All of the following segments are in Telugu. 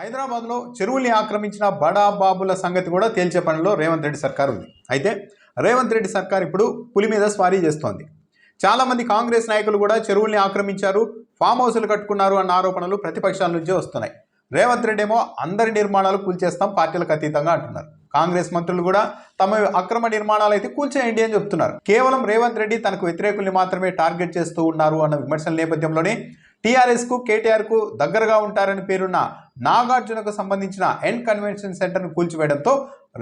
హైదరాబాద్లో చెరువుల్ని ఆక్రమించిన బడా బాబుల సంగతి కూడా తేల్చే పనిలో రేవంత్ రెడ్డి సర్కార్ ఉంది. అయితే రేవంత్ రెడ్డి సర్కార్ ఇప్పుడు పులి మీద స్వారీ చేస్తోంది. చాలామంది కాంగ్రెస్ నాయకులు కూడా చెరువుల్ని ఆక్రమించారు ఫామ్ హౌసులు కట్టుకున్నారు అన్న ఆరోపణలు ప్రతిపక్షాల నుంచే వస్తున్నాయి. రేవంత్ రెడ్డి ఏమో అందరి నిర్మాణాలు కూల్చేస్తాం పార్టీలకు అతీతంగా అంటున్నారు. కాంగ్రెస్ మంత్రులు కూడా తమ అక్రమ నిర్మాణాలు అయితే కూల్చేయండి అని చెప్తున్నారు. కేవలం రేవంత్ రెడ్డి తనకు వ్యతిరేకుల్ని మాత్రమే టార్గెట్ చేస్తూ ఉన్నారు అన్న విమర్శల నేపథ్యంలోనే టీఆర్ఎస్కు కేటీఆర్కు దగ్గరగా ఉంటారని పేరున్న నాగార్జునకు సంబంధించిన ఎన్ కన్వెన్షన్ సెంటర్ను కూల్చివేయడంతో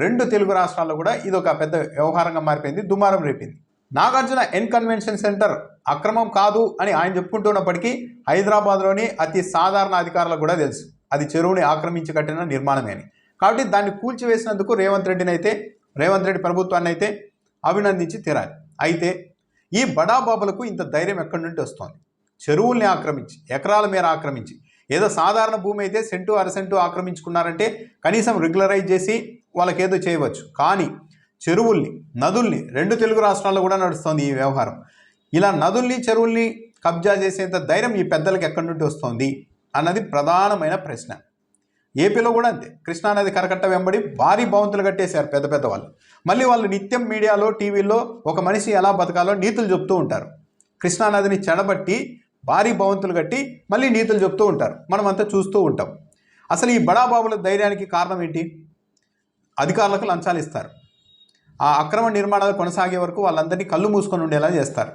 రెండు తెలుగు రాష్ట్రాల్లో కూడా ఇది ఒక పెద్ద వ్యవహారంగా మారిపోయింది దుమారం రేపింది. నాగార్జున ఎన్ కన్వెన్షన్ సెంటర్ అక్రమం కాదు అని ఆయన చెప్పుకుంటున్నప్పటికీ హైదరాబాద్లోని అతి సాధారణ అధికారులకు కూడా తెలుసు. అది చెరువుని ఆక్రమించి కట్టిన నిర్మాణమే అని. కాబట్టి దాన్ని కూల్చివేసినందుకు రేవంత్ రెడ్డిని అయితే రేవంత్ రెడ్డి ప్రభుత్వాన్ని అయితే అభినందించి తీరాలి. అయితే ఈ బడాబాబులకు ఇంత ధైర్యం ఎక్కడి నుండి వస్తోంది? చెరువుల్ని ఆక్రమించి ఎకరాల మేర ఆక్రమించి ఏదో సాధారణ భూమి అయితే సెంటు అరసెంటు ఆక్రమించుకున్నారంటే కనీసం రెగ్యులరైజ్ చేసి వాళ్ళకి ఏదో చేయవచ్చు. కానీ చెరువుల్ని నదుల్ని రెండు తెలుగు రాష్ట్రాల్లో కూడా నడుస్తోంది ఈ వ్యవహారం. ఇలా నదుల్ని చెరువుల్ని కబ్జా చేసేంత ధైర్యం ఈ పెద్దలకు ఎక్కడి నుండి వస్తోంది అన్నది ప్రధానమైన ప్రశ్న. ఏపీలో కూడా అంతే. కృష్ణానది కరకట్ట వెంబడి భారీ భవంతులు కట్టేశారు పెద్ద పెద్ద వాళ్ళు. మళ్ళీ వాళ్ళు నిత్యం మీడియాలో టీవీలో ఒక మనిషి ఎలా బతకాలో నీతులు చెప్తూ ఉంటారు. కృష్ణానదిని చెడబట్టి భారీ భవంతులు కట్టి మళ్ళీ నీతులు చెప్తూ ఉంటారు. మనం అంతా చూస్తూ ఉంటాం. అసలు ఈ బడాబాబుల ధైర్యానికి కారణం ఏంటి? అధికారులకు లంచాలు ఇస్తారు. ఆ అక్రమ నిర్మాణాలు కొనసాగే వరకు వాళ్ళందరినీ కళ్ళు మూసుకొని ఉండేలా చేస్తారు.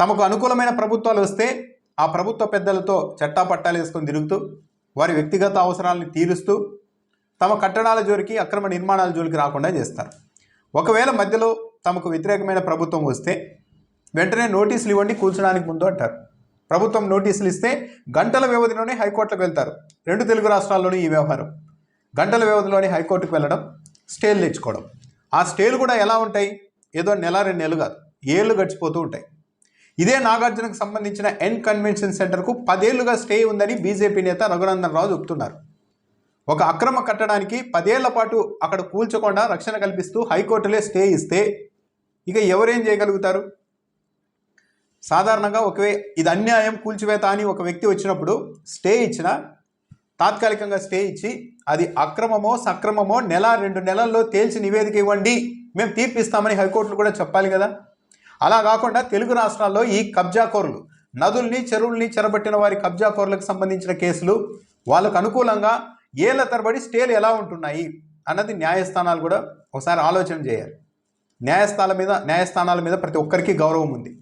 తమకు అనుకూలమైన ప్రభుత్వాలు వస్తే ఆ ప్రభుత్వ పెద్దలతో చట్టా పట్టాలు వేసుకొని తిరుగుతూ వారి వ్యక్తిగత అవసరాలను తీరుస్తూ తమ కట్టడాల జోలికి అక్రమ నిర్మాణాల జోలికి రాకుండా చేస్తారు. ఒకవేళ మధ్యలో తమకు వ్యతిరేకమైన ప్రభుత్వం వస్తే వెంటనే నోటీసులు ఇవ్వండి కూల్చడానికి ముందు అంటారు. ప్రభుత్వం నోటీసులు ఇస్తే గంటల వ్యవధిలోనే హైకోర్టుకు వెళ్తారు. రెండు తెలుగు రాష్ట్రాల్లోనూ ఈ వ్యవహారం. గంటల వ్యవధిలోనే హైకోర్టుకు వెళ్ళడం స్టేలు తెచ్చుకోవడం. ఆ స్టేలు కూడా ఎలా ఉంటాయి? ఏదో నెల రెండు నెలలు కాదు. ఏళ్ళు గడిచిపోతూ ఉంటాయి. ఇదే నాగార్జునకు సంబంధించిన ఎన్ కన్వెన్షన్ సెంటర్కు పదేళ్ళుగా స్టే ఉందని బీజేపీ నేత రఘునందన్ రావు చెబుతున్నారు ఒక అక్రమ కట్టడానికి పదేళ్ళ పాటు అక్కడ కూల్చకుండా రక్షణ కల్పిస్తూ హైకోర్టులే స్టే ఇస్తే ఇక ఎవరేం చేయగలుగుతారు? సాధారణంగా ఒకవే ఇది అన్యాయం కూల్చివేత అని ఒక వ్యక్తి వచ్చినప్పుడు స్టే ఇచ్చిన తాత్కాలికంగా స్టే ఇచ్చి అది అక్రమమో సక్రమమో నెల రెండు నెలల్లో తేల్చి నివేదిక ఇవ్వండి మేము తీర్పిస్తామని హైకోర్టులు కూడా చెప్పాలి కదా. అలా కాకుండా తెలుగు రాష్ట్రాల్లో ఈ కబ్జాకోరులు నదుల్ని చెరువుల్ని చెరబట్టిన వారి కబ్జాకోరులకు సంబంధించిన కేసులు వాళ్ళకు అనుకూలంగా ఏళ్ళ తరబడి స్టేలు ఎలా ఉంటున్నాయి అన్నది న్యాయస్థానాలు కూడా ఒకసారి ఆలోచన చేయాలి. న్యాయస్థానాల మీద న్యాయస్థానాల మీద ప్రతి ఒక్కరికి గౌరవం ఉంది.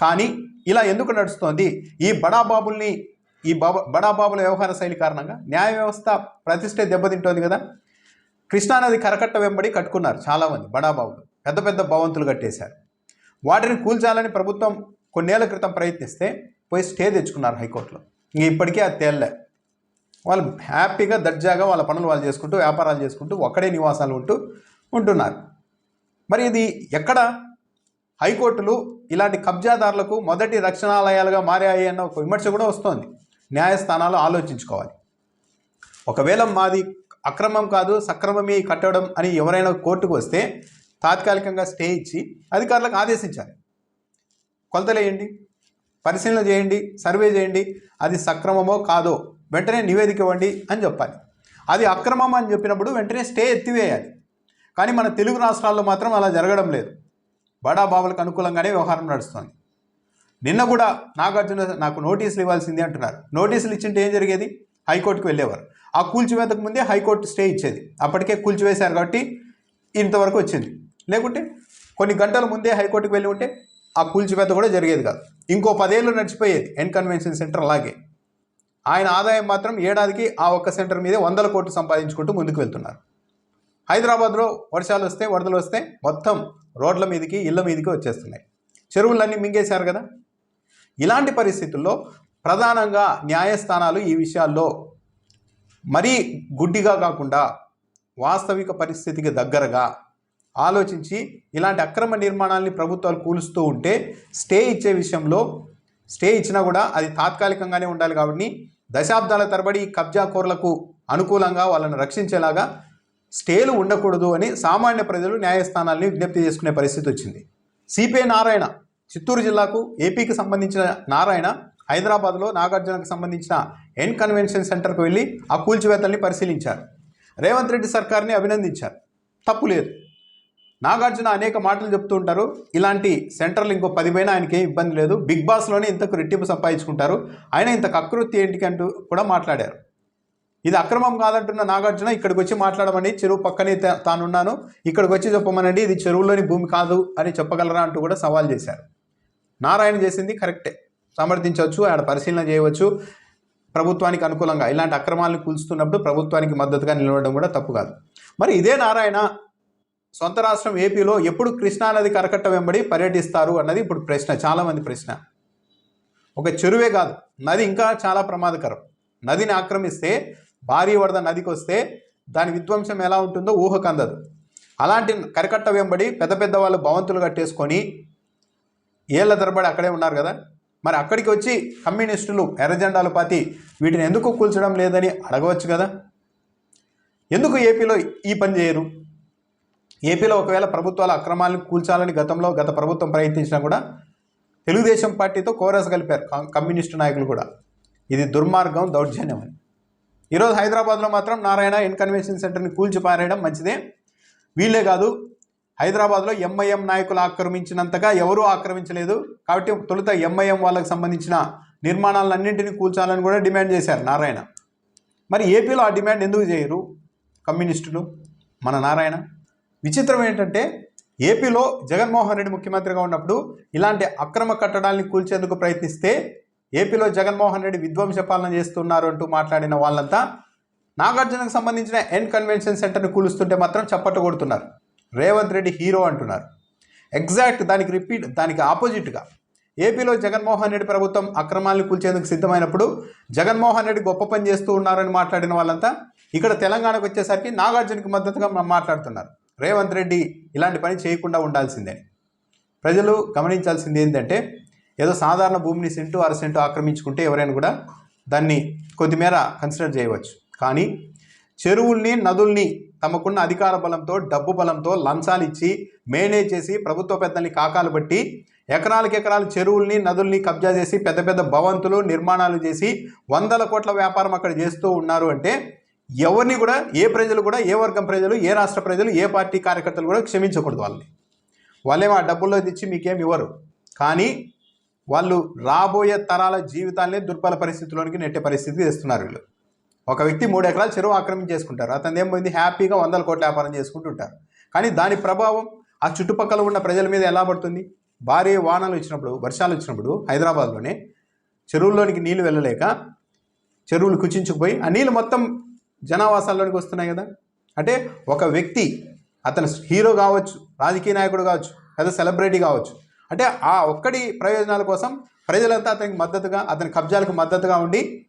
కానీ ఇలా ఎందుకు నడుస్తోంది? ఈ బడాబాబుల్ని ఈ బాబా బడాబాబుల వ్యవహార శైలి కారణంగా న్యాయ వ్యవస్థ ప్రతిష్టే దెబ్బతింటోంది కదా? కృష్ణానది కరకట్ట వెంబడి కట్టుకున్నారు చాలామంది బడాబాబులు. పెద్ద పెద్ద భవంతులు కట్టేశారు. వాటిని కూల్చాలని ప్రభుత్వం కొన్నేళ్ళ క్రితం ప్రయత్నిస్తే పోయి స్టే తెచ్చుకున్నారు హైకోర్టులో. ఇంక ఇప్పటికీ అది తేలలే. వాళ్ళు హ్యాపీగా దర్జాగా వాళ్ళ పనులు వాళ్ళు చేసుకుంటూ వ్యాపారాలు చేసుకుంటూ ఒక్కడే నివాసాలు ఉంటూ ఉంటున్నారు. మరి ఇది ఎక్కడ? హైకోర్టులు ఇలాంటి కబ్జాదారులకు మొదటి రక్షణాలయాలుగా మారాయి అన్న ఒక విమర్శ కూడా వస్తోంది. న్యాయస్థానాలు ఆలోచించుకోవాలి. ఒకవేళ మాది అక్రమం కాదు సక్రమమే కట్టడం అని ఎవరైనా కోర్టుకు వస్తే తాత్కాలికంగా స్టే ఇచ్చి అధికారులకు ఆదేశించాలి. కొలతలేయండి పరిశీలన చేయండి సర్వే చేయండి అది సక్రమమో కాదో వెంటనే నివేదిక ఇవ్వండి అని చెప్పాలి. అది అక్రమం అని చెప్పినప్పుడు వెంటనే స్టే ఎత్తివేయాలి. కానీ మన తెలుగు రాష్ట్రాల్లో మాత్రం అలా జరగడం లేదు. బడా బాబులకు అనుకూలంగానే వ్యవహారం నడుస్తుంది. నిన్న కూడా నాగార్జున నాకు నోటీసులు ఇవ్వాల్సిందే అంటున్నారు. నోటీసులు ఇచ్చింటే ఏం జరిగేది? హైకోర్టుకు వెళ్ళేవారు. ఆ కూల్చివేతకు ముందే హైకోర్టు స్టే ఇచ్చేది. అప్పటికే కూల్చివేశారు కాబట్టి ఇంతవరకు వచ్చింది. లేకుంటే కొన్ని గంటల ముందే హైకోర్టుకు వెళ్ళి ఉంటే ఆ కూల్చివేత కూడా జరిగేది కాదు. ఇంకో పదేళ్ళు నడిచిపోయేది ఎన్ కన్వెన్షన్ సెంటర్ అలాగే ఆయన ఆదాయం మాత్రం ఏడాదికి ఆ ఒక్క సెంటర్ మీదే వందల కోట్లు సంపాదించుకుంటూ ముందుకు వెళ్తున్నారు. హైదరాబాద్లో వర్షాలు వస్తే వరదలు వస్తే మొత్తం రోడ్ల మీదకి ఇళ్ళ మీదకి వచ్చేస్తున్నాయి. చెరువులన్నీ మింగేశారు కదా? ఇలాంటి పరిస్థితుల్లో ప్రధానంగా న్యాయస్థానాలు ఈ విషయాల్లో మరీ గుడ్డిగా కాకుండా వాస్తవిక పరిస్థితికి దగ్గరగా ఆలోచించి ఇలాంటి అక్రమ నిర్మాణాలని ప్రభుత్వాలు కూలుస్తూ ఉంటే స్టే ఇచ్చే విషయంలో స్టే ఇచ్చినా కూడా అది తాత్కాలికంగానే ఉండాలి కాబట్టి దశాబ్దాల తరబడి కబ్జా కబ్జాకోరులకు అనుకూలంగా వాళ్ళని రక్షించేలాగా స్టేలు ఉండకూడదు అని సామాన్య ప్రజలు న్యాయస్థానాల్ని విజ్ఞప్తి చేసుకునే పరిస్థితి వచ్చింది. సిపిఐ నారాయణ చిత్తూరు జిల్లాకు ఏపీకి సంబంధించిన నారాయణ హైదరాబాద్లో నాగార్జునకు సంబంధించిన ఎన్ కన్వెన్షన్ సెంటర్కు వెళ్ళి ఆ కూల్చివేతల్ని పరిశీలించారు. రేవంత్ రెడ్డి సర్కార్ని అభినందించారు. తప్పు లేదు. నాగార్జున అనేక మాటలు చెప్తూ ఉంటారు. ఇలాంటి సెంటర్లు ఇంకో పది పైన ఆయనకి ఏం ఇబ్బంది లేదు. బిగ్ బాస్లోనే ఇంతకు రెట్టింపు సంపాదించుకుంటారు. ఆయన ఇంత కకృతి ఏంటి అంటూ కూడా మాట్లాడారు. ఇది అక్రమం కాదంటున్న నాగార్జున ఇక్కడికి వచ్చి మాట్లాడమని చెరువు పక్కనే తానున్నాను. ఇక్కడికి వచ్చి చెప్పమనండి ఇది చెరువులోని భూమి కాదు అని చెప్పగలరా అంటూ కూడా సవాల్ చేశారు. నారాయణ చేసింది కరెక్టే. సమర్థించవచ్చు ఆడ పరిశీలన చేయవచ్చు. ప్రభుత్వానికి అనుకూలంగా ఇలాంటి అక్రమాలను కూల్చుతున్నప్పుడు ప్రభుత్వానికి మద్దతుగా నిలవడం కూడా తప్పు కాదు. మరి ఇదే నారాయణ సొంత రాష్ట్రం ఏపీలో ఎప్పుడు కృష్ణానది కరకట్ట వెంబడి పర్యటిస్తారు అన్నది ఇప్పుడు ప్రశ్న చాలామంది ప్రశ్న. ఒక చెరువే కాదు నది ఇంకా చాలా ప్రమాదకరం. నదిని ఆక్రమిస్తే భారీ వరద నదికి వస్తే దాని విధ్వంసం ఎలా ఉంటుందో ఊహకు అందదు అలాంటి కరికట్ట వెంబడి పెద్ద పెద్ద వాళ్ళు భవంతులు కట్టేసుకొని ఏళ్ళ తరబడి అక్కడే ఉన్నారు కదా. మరి అక్కడికి వచ్చి కమ్యూనిస్టులు ఎర్రజెండాలు పాతి వీటిని ఎందుకు కూల్చడం లేదని అడగవచ్చు కదా. ఎందుకు ఏపీలో ఈ పని చేయరు? ఏపీలో ఒకవేళ ప్రభుత్వాల అక్రమాలను కూల్చాలని గతంలో గత ప్రభుత్వం ప్రయత్నించినా కూడా తెలుగుదేశం పార్టీతో కోరస్ కలిపారు కమ్యూనిస్టు నాయకులు కూడా. ఇది దుర్మార్గం దౌర్జన్యం అని. ఈరోజు హైదరాబాద్లో మాత్రం నారాయణ ఇన్కన్వెన్షన్ సెంటర్ని కూల్చి పారేయడం మంచిదే. వీళ్ళే కాదు హైదరాబాద్లో ఎంఐఎం నాయకులు ఆక్రమించినంతగా ఎవరూ ఆక్రమించలేదు. కాబట్టి తొలుత ఎంఐఎం వాళ్ళకు సంబంధించిన నిర్మాణాలన్నింటినీ కూల్చాలని కూడా డిమాండ్ చేశారు నారాయణ. మరి ఏపీలో ఆ డిమాండ్ ఎందుకు చేయరు? కమ్యూనిస్టులు మన నారాయణ. విచిత్రం ఏంటంటే ఏపీలో జగన్మోహన్ రెడ్డి ముఖ్యమంత్రిగా ఉన్నప్పుడు ఇలాంటి అక్రమ కట్టడాల్ని కూల్చేందుకు ప్రయత్నిస్తే ఏపీలో జగన్మోహన్ రెడ్డి విధ్వంస పాలన చేస్తున్నారు అంటూ మాట్లాడిన వాళ్ళంతా నాగార్జునకు సంబంధించిన ఎన్ కన్వెన్షన్ సెంటర్ని కూలుస్తుంటే మాత్రం చప్పట్లు కొడుతున్నారు. రేవంత్ రెడ్డి హీరో అంటున్నారు. ఎగ్జాక్ట్ దానికి రిపీట్ దానికి ఆపోజిట్గా ఏపీలో జగన్మోహన్ రెడ్డి ప్రభుత్వం అక్రమాలను కూల్చేందుకు సిద్ధమైనప్పుడు జగన్మోహన్ రెడ్డి గొప్ప పని చేస్తూ ఉన్నారని మాట్లాడిన వాళ్ళంతా ఇక్కడ తెలంగాణకు వచ్చేసరికి నాగార్జునకి మద్దతుగా మాట్లాడుతున్నారు. రేవంత్ రెడ్డి ఇలాంటి పని చేయకుండా ఉండాల్సిందని ప్రజలు గమనించాల్సింది ఏంటంటే ఏదో సాధారణ భూమిని సెంటు అర సెంటు ఆక్రమించుకుంటే ఎవరైనా కూడా దాన్ని కొద్దిమేర కన్సిడర్ చేయవచ్చు. కానీ చెరువుల్ని నదుల్ని తమకున్న అధికార బలంతో డబ్బు బలంతో లంచాలు ఇచ్చి మేనేజ్ చేసి ప్రభుత్వ పెద్దల్ని కాకాలు బట్టి ఎకరాలకి ఎకరాలు చెరువుల్ని నదుల్ని కబ్జా చేసి పెద్ద పెద్ద భవంతులు నిర్మాణాలు చేసి వందల కోట్ల వ్యాపారం అక్కడ చేస్తూ ఉన్నారు అంటే ఎవరిని కూడా ఏ ప్రజలు కూడా ఏ వర్గం ప్రజలు ఏ రాష్ట్ర ప్రజలు ఏ పార్టీ కార్యకర్తలు కూడా క్షమించకూడదు వాళ్ళని. వాళ్ళేమో ఆ డబ్బుల్లో తెచ్చి మీకేమి ఇవ్వరు. కానీ వాళ్ళు రాబోయే తరాల జీవితాన్ని దుర్బల పరిస్థితిలోనికి నెట్టే పరిస్థితికి తెస్తున్నారు వీళ్ళు. ఒక వ్యక్తి మూడు ఎకరాలు చెరువు ఆక్రమించేసుకుంటారు అతను ఏం హ్యాపీగా వందల కోట్ల వ్యాపారం చేసుకుంటుంటారు. కానీ దాని ప్రభావం ఆ చుట్టుపక్కల ఉన్న ప్రజల మీద ఎలా పడుతుంది? భారీ వానలు వచ్చినప్పుడు వర్షాలు వచ్చినప్పుడు హైదరాబాద్లోనే చెరువుల్లోనికి నీళ్ళు వెళ్ళలేక చెరువులు కుచించుకుపోయి ఆ నీళ్ళు మొత్తం జనావాసాల్లోనికి వస్తున్నాయి కదా? అంటే ఒక వ్యక్తి అతను హీరో కావచ్చు రాజకీయ నాయకుడు కావచ్చు లేదా సెలబ్రిటీ కావచ్చు అంటే ఆ ఒక్కడి ప్రయోజనాల కోసం ప్రజలంతా అతనికి మద్దతుగా అతని కబ్జాలకు మద్దతుగా ఉండి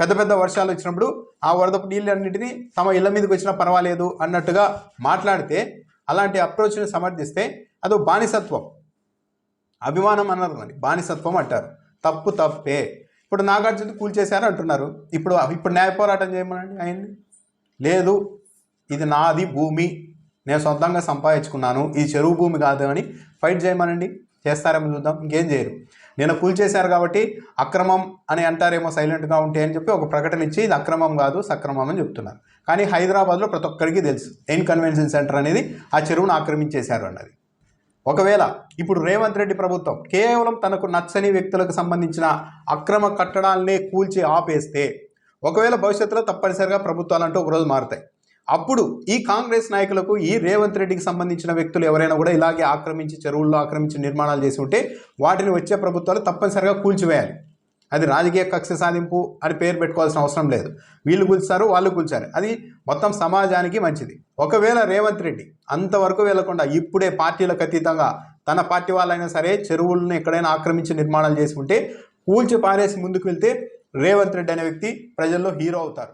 పెద్ద పెద్ద వర్షాలు వచ్చినప్పుడు ఆ వరదపు నీళ్ళన్నింటినీ తమ ఇళ్ళ మీదకి వచ్చినా పర్వాలేదు అన్నట్టుగా మాట్లాడితే అలాంటి అప్రోచ్ని సమర్థిస్తే అదో బానిసత్వం. అభిమానం అన్నారు మరి బానిసత్వం అంటారు. తప్పు తప్పే. ఇప్పుడు నాగార్జున కూల్చేశారు అంటున్నారు. ఇప్పుడు ఇప్పుడు న్యాయ పోరాటం చేయమనండి ఆయన్ని. లేదు ఇది నాది భూమి. నేను సొంతంగా సంపాదించుకున్నాను. ఈ చెరువు భూమి కాదు అని ఫైట్ చేయమనండి. చేస్తారేమో చూద్దాం. ఇంకేం చేయరు. నేను కూల్చేశారు కాబట్టి అక్రమం అని అంటారేమో సైలెంట్గా ఉంటే అని చెప్పి ఒక ప్రకటన ఇచ్చి ఇది అక్రమం కాదు సక్రమం అని చెప్తున్నారు. కానీ హైదరాబాద్లో ప్రతి ఒక్కరికి తెలుసు. ఎయిన్ కన్వెన్షన్ సెంటర్ అనేది ఆ చెరువును ఆక్రమించేశారు అన్నది. ఒకవేళ ఇప్పుడు రేవంత్ రెడ్డి ప్రభుత్వం కేవలం తనకు నచ్చని వ్యక్తులకు సంబంధించిన అక్రమ కట్టడాలనే కూల్చి ఆపేస్తే ఒకవేళ భవిష్యత్తులో తప్పనిసరిగా ప్రభుత్వాలు అంటూ ఒకరోజు మారుతాయి. అప్పుడు ఈ కాంగ్రెస్ నాయకులకు ఈ రేవంత్ రెడ్డికి సంబంధించిన వ్యక్తులు ఎవరైనా కూడా ఇలాగే ఆక్రమించి చెరువుల్లో ఆక్రమించి నిర్మాణాలు చేసి ఉంటే వాటిని వచ్చే ప్రభుత్వాలు తప్పనిసరిగా కూల్చివేయాలి. అది రాజకీయ కక్ష సాధింపు అని పేరు పెట్టుకోవాల్సిన అవసరం లేదు. వీళ్ళు కూల్చారు వాళ్ళు కూల్చారు. అది మొత్తం సమాజానికి మంచిది. ఒకవేళ రేవంత్ రెడ్డి అంతవరకు వెళ్ళకుండా ఇప్పుడే పార్టీలకు అతీతంగా తన పార్టీ వాళ్ళైనా సరే చెరువులను ఎక్కడైనా ఆక్రమించి నిర్మాణాలు చేసి ఉంటే కూల్చి పారేసి ముందుకు వెళ్తే రేవంత్ రెడ్డి అనే వ్యక్తి ప్రజల్లో హీరో అవుతారు.